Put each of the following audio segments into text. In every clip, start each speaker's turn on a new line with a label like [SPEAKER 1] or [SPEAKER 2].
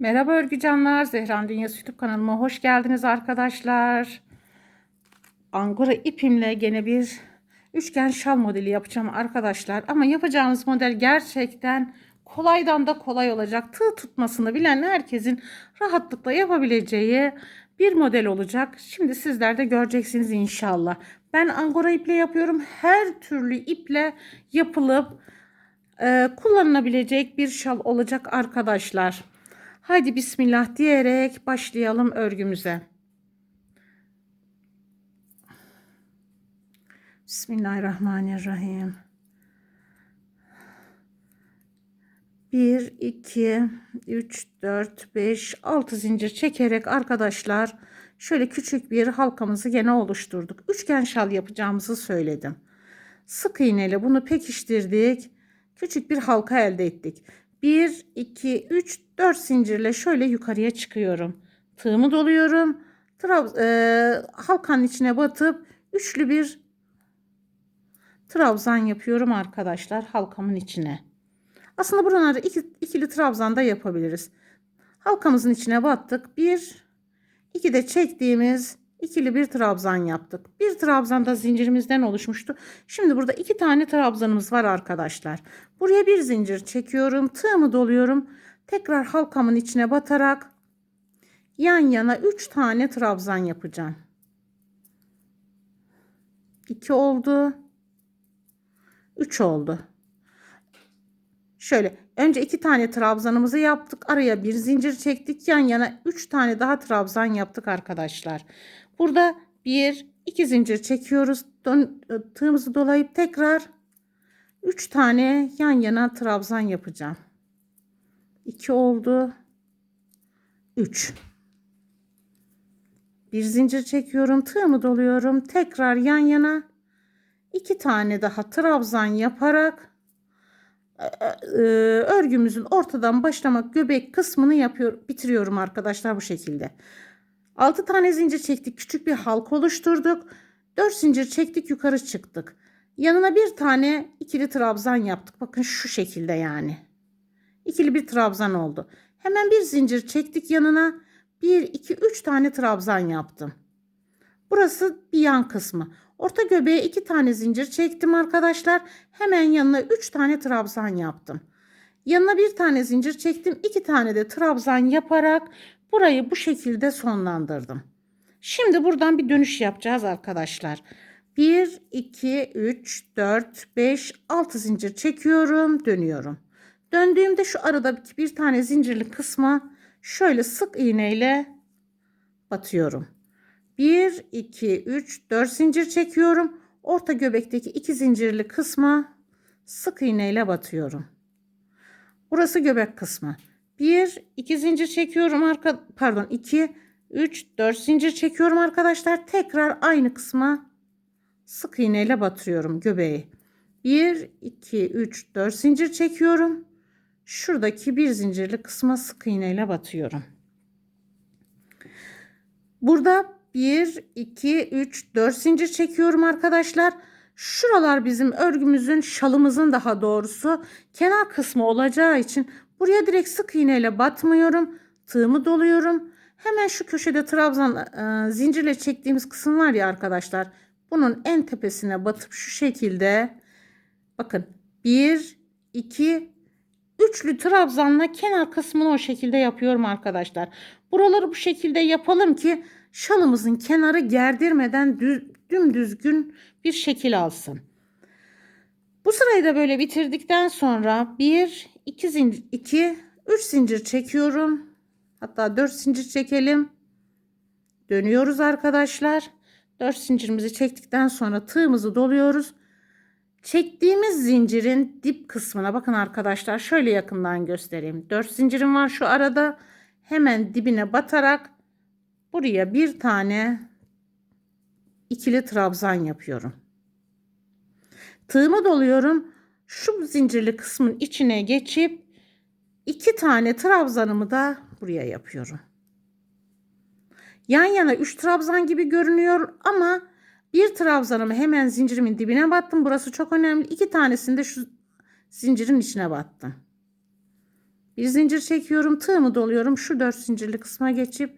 [SPEAKER 1] Merhaba örgü canlar. Zehran Dünyası YouTube kanalıma hoş geldiniz arkadaşlar. Angora ipimle gene bir üçgen şal modeli yapacağım arkadaşlar. Ama yapacağımız model gerçekten kolaydan da kolay olacak. Tığ tutmasını bilen herkesin rahatlıkla yapabileceği bir model olacak. Şimdi sizler de göreceksiniz inşallah. Ben angora iple yapıyorum. Her türlü iple yapılıp e, kullanılabilecek bir şal olacak arkadaşlar. Haydi bismillah diyerek başlayalım örgümüze. Bismillahirrahmanirrahim. 1, 2, 3, 4, 5, 6 zincir çekerek arkadaşlar şöyle küçük bir halkamızı gene oluşturduk. Üçgen şal yapacağımızı söyledim. Sık iğneyle bunu pekiştirdik. Küçük bir halka elde ettik. 1, 2, 3, 4 zincirle şöyle yukarıya çıkıyorum. Tığımı doluyorum. Trab e, halkanın içine batıp üçlü bir trabzan yapıyorum arkadaşlar halkamın içine. Aslında buraları iki, ikili trabzan da yapabiliriz. Halkamızın içine battık. Bir, iki de çektiğimiz ikili bir trabzan yaptık. Bir trabzan da zincirimizden oluşmuştu. Şimdi burada iki tane trabzanımız var arkadaşlar. Buraya bir zincir çekiyorum. Tığımı doluyorum. Tekrar halkamın içine batarak yan yana üç tane trabzan yapacağım. İki oldu. Üç oldu. Şöyle önce iki tane trabzanımızı yaptık. Araya bir zincir çektik. Yan yana üç tane daha trabzan yaptık arkadaşlar. Burada bir iki zincir çekiyoruz. Dön, tığımızı dolayıp tekrar üç tane yan yana trabzan yapacağım. 2 oldu. 3. Bir zincir çekiyorum. Tığımı doluyorum. Tekrar yan yana iki tane daha trabzan yaparak örgümüzün ortadan başlamak göbek kısmını yapıyor bitiriyorum arkadaşlar bu şekilde. 6 tane zincir çektik. Küçük bir halka oluşturduk. 4 zincir çektik yukarı çıktık. Yanına bir tane ikili trabzan yaptık. Bakın şu şekilde yani. İkili bir trabzan oldu. Hemen bir zincir çektik yanına. 1, 2, 3 tane trabzan yaptım. Burası bir yan kısmı. Orta göbeğe 2 tane zincir çektim arkadaşlar. Hemen yanına 3 tane trabzan yaptım. Yanına bir tane zincir çektim. 2 tane de trabzan yaparak burayı bu şekilde sonlandırdım. Şimdi buradan bir dönüş yapacağız arkadaşlar. 1, 2, 3, 4, 5, 6 zincir çekiyorum. Dönüyorum. Döndüğümde şu arada bir tane zincirli kısma şöyle sık iğneyle batıyorum. 1, 2, 3, 4 zincir çekiyorum. Orta göbekteki iki zincirli kısma sık iğneyle batıyorum. Burası göbek kısmı. 1, 2 zincir çekiyorum arka pardon 2, 3, 4 zincir çekiyorum arkadaşlar. Tekrar aynı kısma sık iğneyle batırıyorum göbeği. 1, 2, 3, 4 zincir çekiyorum şuradaki bir zincirli kısma sık iğneyle batıyorum. Burada 1, 2, 3, 4 zincir çekiyorum arkadaşlar. Şuralar bizim örgümüzün şalımızın daha doğrusu kenar kısmı olacağı için buraya direkt sık iğneyle batmıyorum. Tığımı doluyorum. Hemen şu köşede trabzan e, zincirle çektiğimiz kısım var ya arkadaşlar. Bunun en tepesine batıp şu şekilde bakın 1, 2, Üçlü trabzanla kenar kısmını o şekilde yapıyorum arkadaşlar. Buraları bu şekilde yapalım ki şalımızın kenarı gerdirmeden düz, dümdüzgün bir şekil alsın. Bu sırayı da böyle bitirdikten sonra 1, 2 zincir, 2, 3 zincir çekiyorum. Hatta 4 zincir çekelim. Dönüyoruz arkadaşlar. 4 zincirimizi çektikten sonra tığımızı doluyoruz. Çektiğimiz zincirin dip kısmına bakın arkadaşlar şöyle yakından göstereyim. 4 zincirim var şu arada. Hemen dibine batarak buraya bir tane ikili trabzan yapıyorum. Tığımı doluyorum. Şu zincirli kısmın içine geçip iki tane trabzanımı da buraya yapıyorum. Yan yana 3 trabzan gibi görünüyor ama bir trabzanımı hemen zincirimin dibine battım. Burası çok önemli. İki tanesini de şu zincirin içine battım. Bir zincir çekiyorum. Tığımı doluyorum. Şu 4 zincirli kısma geçip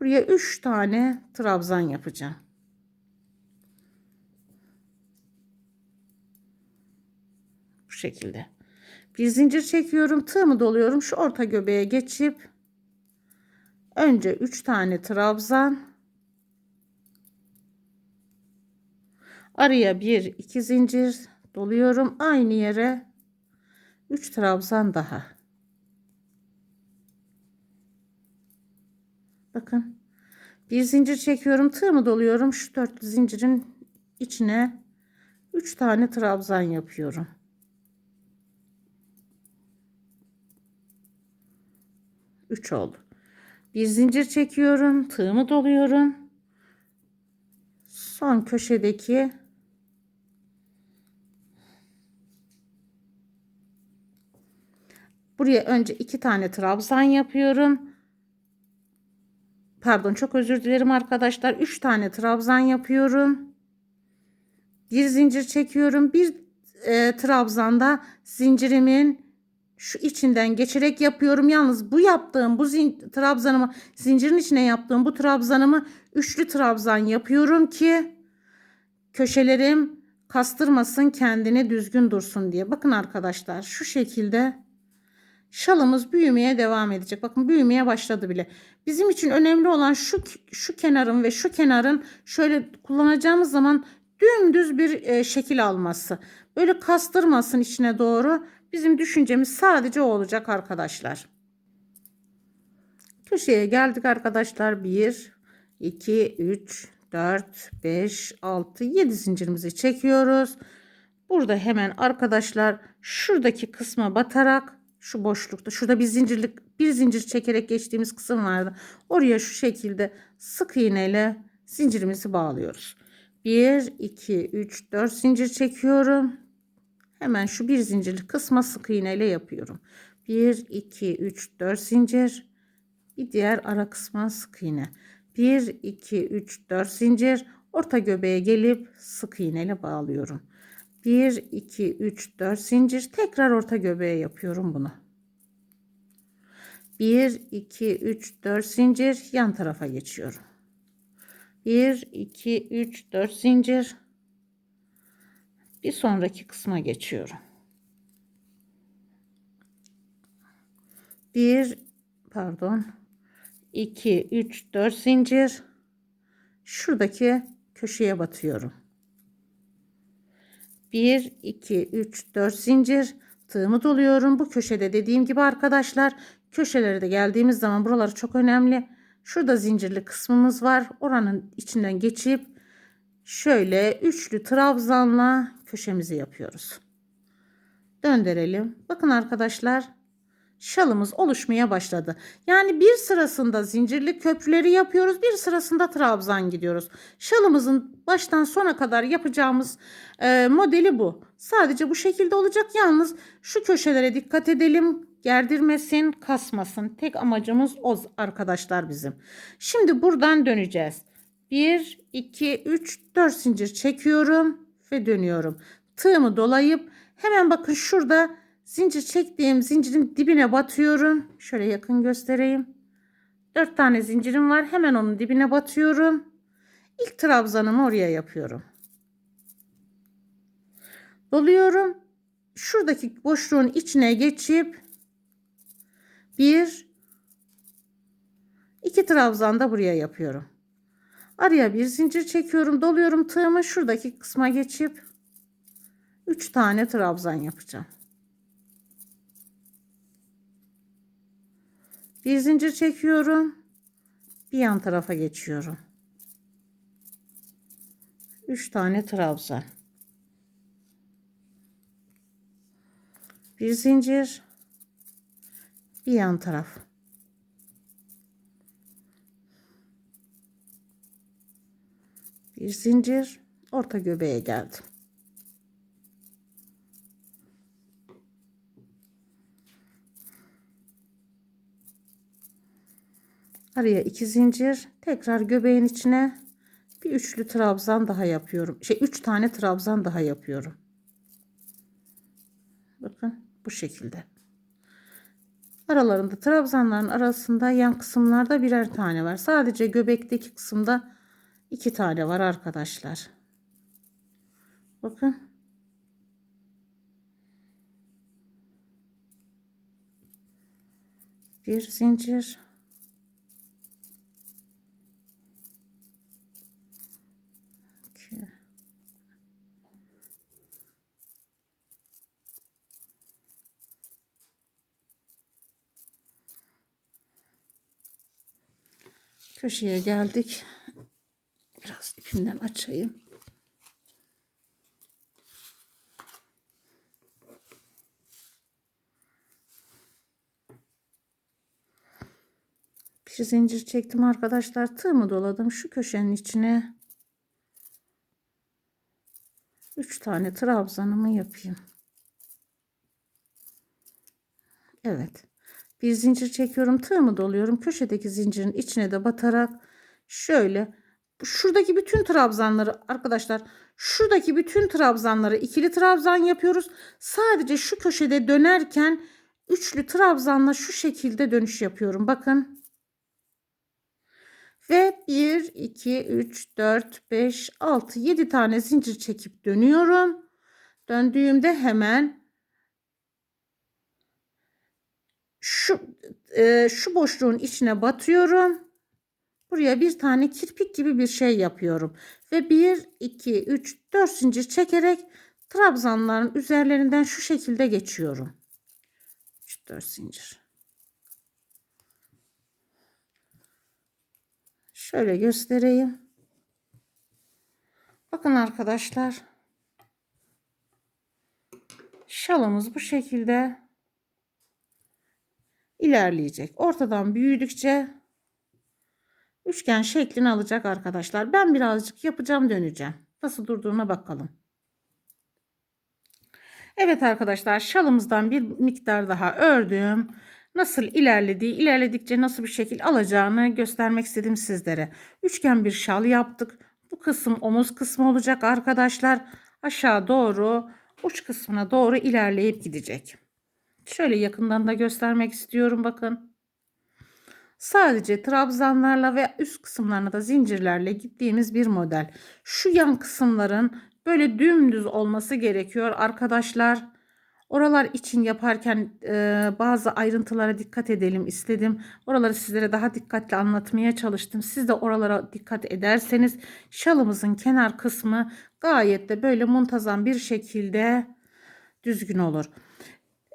[SPEAKER 1] buraya 3 tane trabzan yapacağım. Şekilde. Bir zincir çekiyorum. Tığımı doluyorum. Şu orta göbeğe geçip önce 3 tane trabzan araya bir iki zincir doluyorum. Aynı yere 3 trabzan daha. Bakın. Bir zincir çekiyorum. Tığımı doluyorum. Şu dörtlü zincirin içine 3 tane trabzan yapıyorum. Üç oldu. Bir zincir çekiyorum. Tığımı doluyorum. Son köşedeki Buraya önce iki tane trabzan yapıyorum. Pardon çok özür dilerim arkadaşlar. Üç tane trabzan yapıyorum. Bir zincir çekiyorum. Bir e, trabzanda zincirimin şu içinden geçerek yapıyorum. Yalnız bu yaptığım bu zin, trabzanımı zincirin içine yaptığım bu trabzanımı üçlü trabzan yapıyorum ki köşelerim kastırmasın kendini düzgün dursun diye. Bakın arkadaşlar şu şekilde şalımız büyümeye devam edecek. Bakın büyümeye başladı bile. Bizim için önemli olan şu şu kenarın ve şu kenarın şöyle kullanacağımız zaman dümdüz bir e, şekil alması. Böyle kastırmasın içine doğru. Bizim düşüncemiz sadece o olacak arkadaşlar. Köşeye geldik arkadaşlar. 1 2 3 4 5 6 7 zincirimizi çekiyoruz. Burada hemen arkadaşlar şuradaki kısma batarak şu boşlukta şurada bir zincirlik bir zincir çekerek geçtiğimiz kısım vardı. Oraya şu şekilde sık iğneyle zincirimizi bağlıyoruz. 1 2 3 4 zincir çekiyorum. Hemen şu bir zincirli kısma sık iğneyle yapıyorum. 1 2 3 4 zincir. Bir diğer ara kısma sık iğne. 1 2 3 4 zincir. Orta göbeğe gelip sık iğneyle bağlıyorum. 1 2 3 4 zincir tekrar orta göbeğe yapıyorum bunu. 1 2 3 4 zincir yan tarafa geçiyorum. 1 2 3 4 zincir bir sonraki kısma geçiyorum. 1 pardon 2 3 4 zincir şuradaki köşeye batıyorum. 1 2 3 4 zincir tığımı doluyorum. Bu köşede dediğim gibi arkadaşlar köşelere de geldiğimiz zaman buraları çok önemli. Şurada zincirli kısmımız var. Oranın içinden geçip şöyle üçlü trabzanla köşemizi yapıyoruz. Döndürelim. Bakın arkadaşlar şalımız oluşmaya başladı. Yani bir sırasında zincirli köprüleri yapıyoruz. Bir sırasında trabzan gidiyoruz. Şalımızın baştan sona kadar yapacağımız e, modeli bu. Sadece bu şekilde olacak. Yalnız şu köşelere dikkat edelim. Gerdirmesin, kasmasın. Tek amacımız o arkadaşlar bizim. Şimdi buradan döneceğiz. 1, 2, 3, 4 zincir çekiyorum ve dönüyorum. Tığımı dolayıp hemen bakın şurada zincir çektiğim zincirin dibine batıyorum. Şöyle yakın göstereyim. 4 tane zincirim var. Hemen onun dibine batıyorum. İlk trabzanımı oraya yapıyorum. Doluyorum. Şuradaki boşluğun içine geçip bir iki trabzan da buraya yapıyorum. Araya bir zincir çekiyorum, doluyorum tığımı şuradaki kısma geçip 3 tane trabzan yapacağım. Bir zincir çekiyorum. Bir yan tarafa geçiyorum. 3 tane trabzan. Bir zincir. Bir yan taraf. Bir zincir. Orta göbeğe geldim. Araya iki zincir. Tekrar göbeğin içine bir üçlü trabzan daha yapıyorum. Şey üç tane trabzan daha yapıyorum. Bakın bu şekilde. Aralarında trabzanların arasında yan kısımlarda birer tane var. Sadece göbekteki kısımda iki tane var arkadaşlar. Bakın. Bir zincir. Köşeye geldik. İpimden açayım. Bir zincir çektim arkadaşlar. Tığımı doladım şu köşenin içine. 3 tane trabzanımı yapayım. Evet. Bir zincir çekiyorum. Tığımı doluyorum. Köşedeki zincirin içine de batarak şöyle şuradaki bütün trabzanları arkadaşlar şuradaki bütün trabzanları ikili trabzan yapıyoruz. Sadece şu köşede dönerken üçlü trabzanla şu şekilde dönüş yapıyorum. Bakın. Ve 1, 2, 3, 4, 5, 6, 7 tane zincir çekip dönüyorum. Döndüğümde hemen şu e, şu boşluğun içine batıyorum. Buraya bir tane kirpik gibi bir şey yapıyorum. Ve 1, 2, 3, 4 zincir çekerek trabzanların üzerlerinden şu şekilde geçiyorum. 3, 4 zincir. Şöyle göstereyim. Bakın arkadaşlar. Şalımız bu şekilde ilerleyecek. Ortadan büyüdükçe üçgen şeklini alacak arkadaşlar. Ben birazcık yapacağım döneceğim. Nasıl durduğuna bakalım. Evet arkadaşlar şalımızdan bir miktar daha ördüm. Nasıl ilerlediği, ilerledikçe nasıl bir şekil alacağını göstermek istedim sizlere. Üçgen bir şal yaptık. Bu kısım omuz kısmı olacak arkadaşlar. Aşağı doğru uç kısmına doğru ilerleyip gidecek. Şöyle yakından da göstermek istiyorum bakın. Sadece trabzanlarla ve üst kısımlarına da zincirlerle gittiğimiz bir model. Şu yan kısımların böyle dümdüz olması gerekiyor arkadaşlar. Oralar için yaparken e, bazı ayrıntılara dikkat edelim istedim. Oraları sizlere daha dikkatli anlatmaya çalıştım. Siz de oralara dikkat ederseniz şalımızın kenar kısmı gayet de böyle muntazam bir şekilde düzgün olur.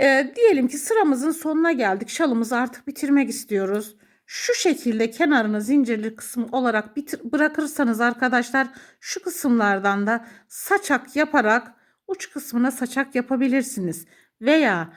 [SPEAKER 1] E, diyelim ki sıramızın sonuna geldik. Şalımızı artık bitirmek istiyoruz. Şu şekilde kenarını zincirli kısım olarak bitir, bırakırsanız arkadaşlar şu kısımlardan da saçak yaparak uç kısmına saçak yapabilirsiniz. Veya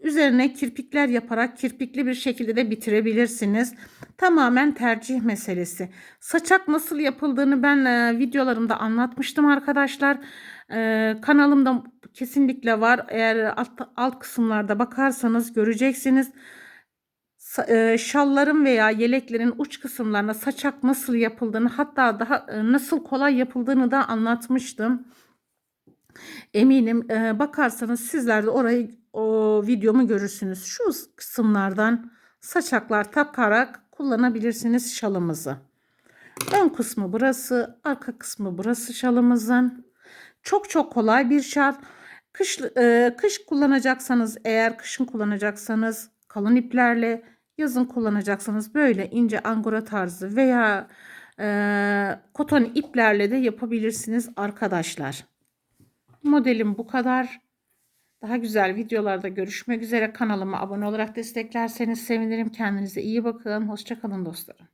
[SPEAKER 1] üzerine kirpikler yaparak kirpikli bir şekilde de bitirebilirsiniz. Tamamen tercih meselesi. Saçak nasıl yapıldığını ben e, videolarımda anlatmıştım arkadaşlar. E, kanalımda kesinlikle var. Eğer alt, alt kısımlarda bakarsanız göreceksiniz. E, şalların veya yeleklerin uç kısımlarına saçak nasıl yapıldığını hatta daha e, nasıl kolay yapıldığını da anlatmıştım. Eminim e, bakarsanız sizler de orayı o videomu görürsünüz. Şu kısımlardan saçaklar takarak kullanabilirsiniz şalımızı. Ön kısmı burası, arka kısmı burası şalımızın. Çok çok kolay bir şal. Kış, kış kullanacaksanız eğer kışın kullanacaksanız kalın iplerle yazın kullanacaksanız böyle ince angora tarzı veya e, koton iplerle de yapabilirsiniz arkadaşlar. Modelim bu kadar. Daha güzel videolarda görüşmek üzere. Kanalıma abone olarak desteklerseniz sevinirim. Kendinize iyi bakın. Hoşçakalın dostlarım.